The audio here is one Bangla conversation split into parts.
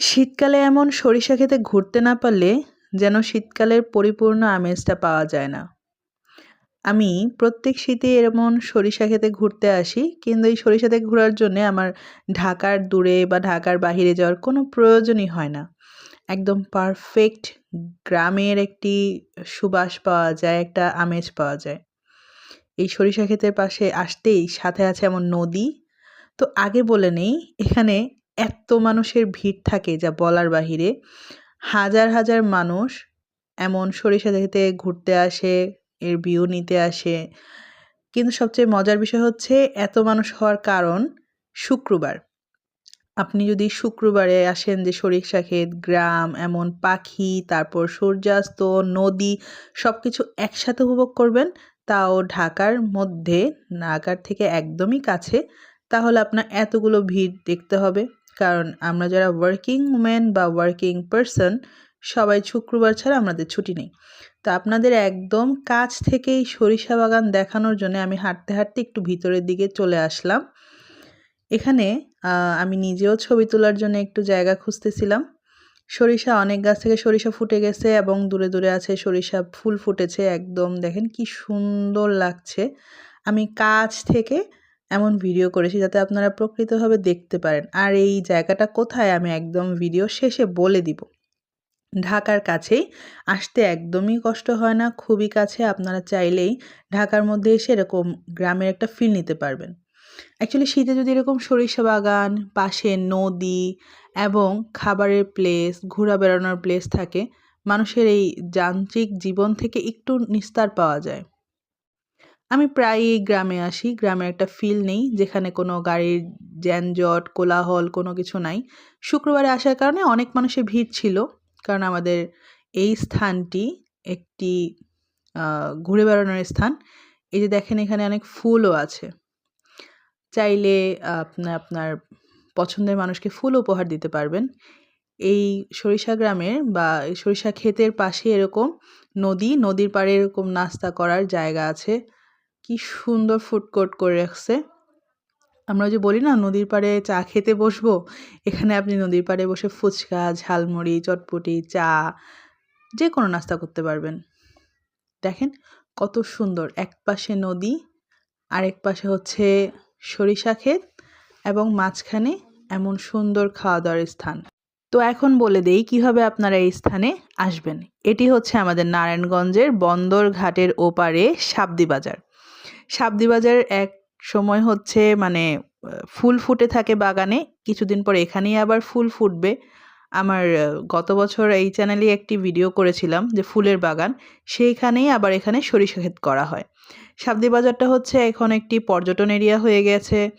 শীতকালে এমন সরিষা ক্ষেতে ঘুরতে না পারলে যেন শীতকালের পরিপূর্ণ আমেজটা পাওয়া যায় না। আমি প্রত্যেক শীতে এমন সরিষা ক্ষেতে ঘুরতে আসি, কিন্তু এই সরিষাতে ঘোরার জন্য আমার ঢাকার দূরে বা ঢাকার বাহিরে যাওয়ার কোনো প্রয়োজনই হয় না। একদম পারফেক্ট গ্রামের একটি সুবাস পাওয়া যায়, একটা আমেজ পাওয়া যায়। এই সরিষা ক্ষেতের পাশে আসতেই সাথে আছে এমন নদী। তো আগে বলে নেই, এখানে এত মানুষের ভিড় থাকে যা বলার বাহিরে। হাজার হাজার মানুষ এমন সরিষা দেখতে ঘুরতে আসে, এর ভিউ নিতে আসে। কিন্তু সবচেয়ে মজার বিষয় হচ্ছে এত মানুষ হওয়ার কারণ শুক্রবার। আপনি যদি শুক্রবারে আসেন যে সরিষা ক্ষেত, গ্রাম, এমন পাখি, তারপর সূর্যাস্ত, নদী সব কিছু একসাথে উপভোগ করবেন, তাও ঢাকার মধ্যে ঢাকার থেকে একদমই কাছে, তাহলে আপনার এতগুলো ভিড় দেখতে হবে। কারণ আমরা যারা ওয়ার্কিং উমেন বা ওয়ার্কিং পারসন সবাই শুক্রবার ছাড়া আমাদের ছুটি নেই। তো আপনাদের একদম কাছ থেকেই সরিষা বাগান দেখানোর জন্য আমি হাঁটতে হাঁটতে একটু ভিতরের দিকে চলে আসলাম। এখানে আমি নিজেও ছবি তোলার জন্য একটু জায়গা খুঁজতেছিলাম। সরিষা অনেক গাছ থেকে সরিষা ফুটে গেছে এবং দূরে দূরে আছে সরিষা ফুল ফুটেছে। একদম দেখেন কি সুন্দর লাগছে। আমি কাছ থেকে এমন ভিডিও করেছি যাতে আপনারা প্রকৃতভাবে দেখতে পারেন। আর এই জায়গাটা কোথায় আমি একদম ভিডিও শেষে বলে দিব। ঢাকার কাছেই। আসতে একদমই কষ্ট হয় না। খুবই কাছে। আপনারা চাইলেই ঢাকার মধ্যে এসে এরকম গ্রামের একটা ফিল নিতে পারবেন। অ্যাকচুয়ালি শীতে যদি এরকম সরিষা বাগান, পাশে নদী এবং খাবারের প্লেস ঘোরা বেড়ানোর প্লেস থাকে, মানুষের এই যান্ত্রিক জীবন থেকে একটু নিস্তার পাওয়া যায়। আমি প্রায়ই গ্রামে আসি। গ্রামে একটা ফিল নেই, যেখানে কোনো গাড়ির যানজট, কোলাহল কোনো কিছু নাই। শুক্রবারে আসার কারণে অনেক মানুষের ভিড় ছিল, কারণ আমাদের এই স্থানটি একটি ঘুরে বেড়ানোর স্থান। এই যে দেখেন এখানে অনেক ফুলও আছে। চাইলে আপনি, আপনার পছন্দের মানুষকে ফুল উপহার দিতে পারবেন। এই সরিষা গ্রামের বা সরিষা ক্ষেতের পাশে এরকম নদী, নদীর পাড়ে এরকম নাস্তা করার জায়গা আছে। কি সুন্দর ফুড কোর্ট করে রাখছে। আমরা যে বলি না, নদীর পাড়ে চা খেতে বসবো, এখানে আপনি নদীর পাড়ে বসে ফুচকা, ঝালমুড়ি, চটপটি, চা, যে কোনো নাস্তা করতে পারবেন। দেখেন কত সুন্দর, এক পাশে নদী, আরেক পাশে হচ্ছে সরিষা ক্ষেত এবং মাঝখানে এমন সুন্দর খাওয়া দাওয়ার স্থান। তো এখন বলে দেই কীভাবে আপনারা এই স্থানে আসবেন। এটি হচ্ছে আমাদের নারায়ণগঞ্জের বন্দর ঘাটের ওপারে সাবদি বাজার। সাবদি বাজার এক সময় হচ্ছে মানে ফুল ফুটে থাকে বাগানে। কিছুদিন পর এখানেই আবার ফুল ফুটবে। আমার, গত বছর এই চ্যানেলে একটি ভিডিও করেছিলাম যে ফুলের বাগান। সেইখানেই আবার এখানে সরিষা ক্ষেত করা হয়। সাবদি বাজারটা হচ্ছে এখন একটি পর্যটন এরিয়া হয়ে গেছে।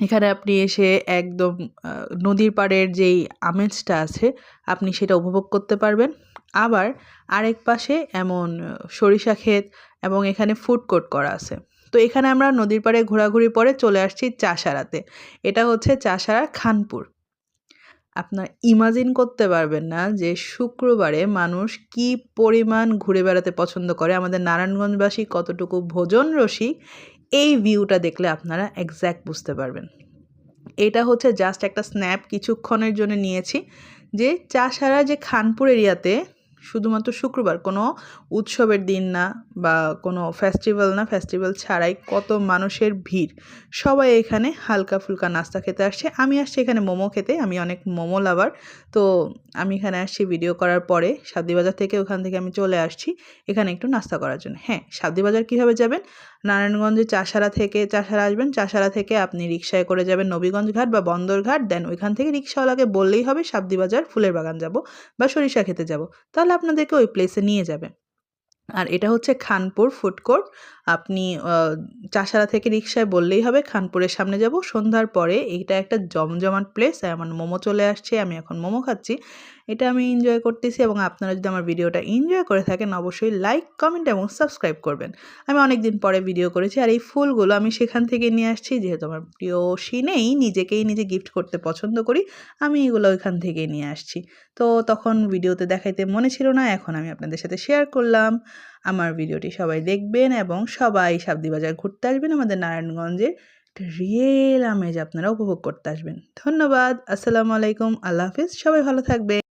এখানে আপনি এসে একদম নদীর পাড়ের যেই আমেজটা আছে, আপনি সেটা উপভোগ করতে পারবেন। আবার আরেক পাশে এমন, সরিষা ক্ষেত এবং এখানে ফুড কোর্ট করা আছে। তো এখানে আমরা নদীর পাড়ে ঘোরাঘুরি পরে চলে আসছি চাষারাতে। এটা হচ্ছে চাষারা খানপুর। আপনার ইমাজিন করতে পারবেন না যে শুক্রবারে মানুষ কি পরিমাণ ঘুরে বেড়াতে পছন্দ করে। আমাদের নারায়ণগঞ্জবাসী কতটুকু ভোজন রসিক, এই ভিউটা দেখলে আপনারা একজ্যাক্ট বুঝতে পারবেন। এটা হচ্ছে জাস্ট একটা স্ন্যাপ কিছুক্ষণের জন্য নিয়েছি যে চাষারা যে খানপুর এরিয়াতে শুধুমাত্র শুক্রবার, কোনো উৎসবের দিন না বা কোনো ফেস্টিভ্যাল না ফেস্টিভ্যাল ছাড়াই কত মানুষের ভিড়। সবাই এখানে হালকা ফুলকা নাস্তা খেতে আসছে আমি আসছি এখানে মোমো খেতে, আমি অনেক মোমো লাভার। তো আমি এখানে আসছি ভিডিও করার পরে বাজার থেকে ওখান থেকে আমি চলে আসছি এখানে একটু নাস্তা করার জন্য। হ্যাঁ বাজার কীভাবে যাবেন? নারায়ণগঞ্জে চাষারা থেকে চাষারা আসবেন, চাষারা থেকে আপনি রিক্সায় করে যাবেন নবীগঞ্জ ঘাট বা বন্দরঘাট দেন ওইখান থেকে রিক্সাওয়ালাকে বললেই হবে বাজার ফুলের বাগান যাব বা সরিষা খেতে যাব। তাহলে আপনাদেরকে ওই প্লেসে নিয়ে যাবে। আর এটা হচ্ছে খানপুর ফুড কোর্ট আপনি চাষারা থেকে রিক্সায় বললেই হবে, খানপুরের সামনে যাব। সন্ধ্যার পরে এটা একটা জমজমাট প্লেস আমার মোমো চলে আসছে, আমি এখন মোমো খাচ্ছি। এটা আমি এনজয় করতেছি এবং আপনারা যদি আমার ভিডিওটা এনজয় করে থাকেন, অবশ্যই লাইক কমেন্ট এবং সাবস্ক্রাইব করবেন। আমি অনেক দিন পরে ভিডিও করেছি আর এই ফুলগুলো আমি সেখান থেকে নিয়ে আসছি, যেহেতু আমার প্রিয় সিনেই নিজেকেই নিজে গিফট করতে পছন্দ করি, আমি এগুলো ওইখান থেকেই নিয়ে আসছি। তো তখন ভিডিওতে দেখাইতে মনে ছিল না, এখন আমি আপনাদের সাথে শেয়ার করলাম। আমার ভিডিওটি সবাই দেখবেন এবং সবাই সাবদি বাজার ঘুরতে আসবেন আমাদের নারায়ণগঞ্জে রিয়েল আমেজ আপনারা উপভোগ করতে আসবেন। ধন্যবাদ, আসসালামু আলাইকুম, আল্লাহ হাফিজ, সবাই ভালো থাকবে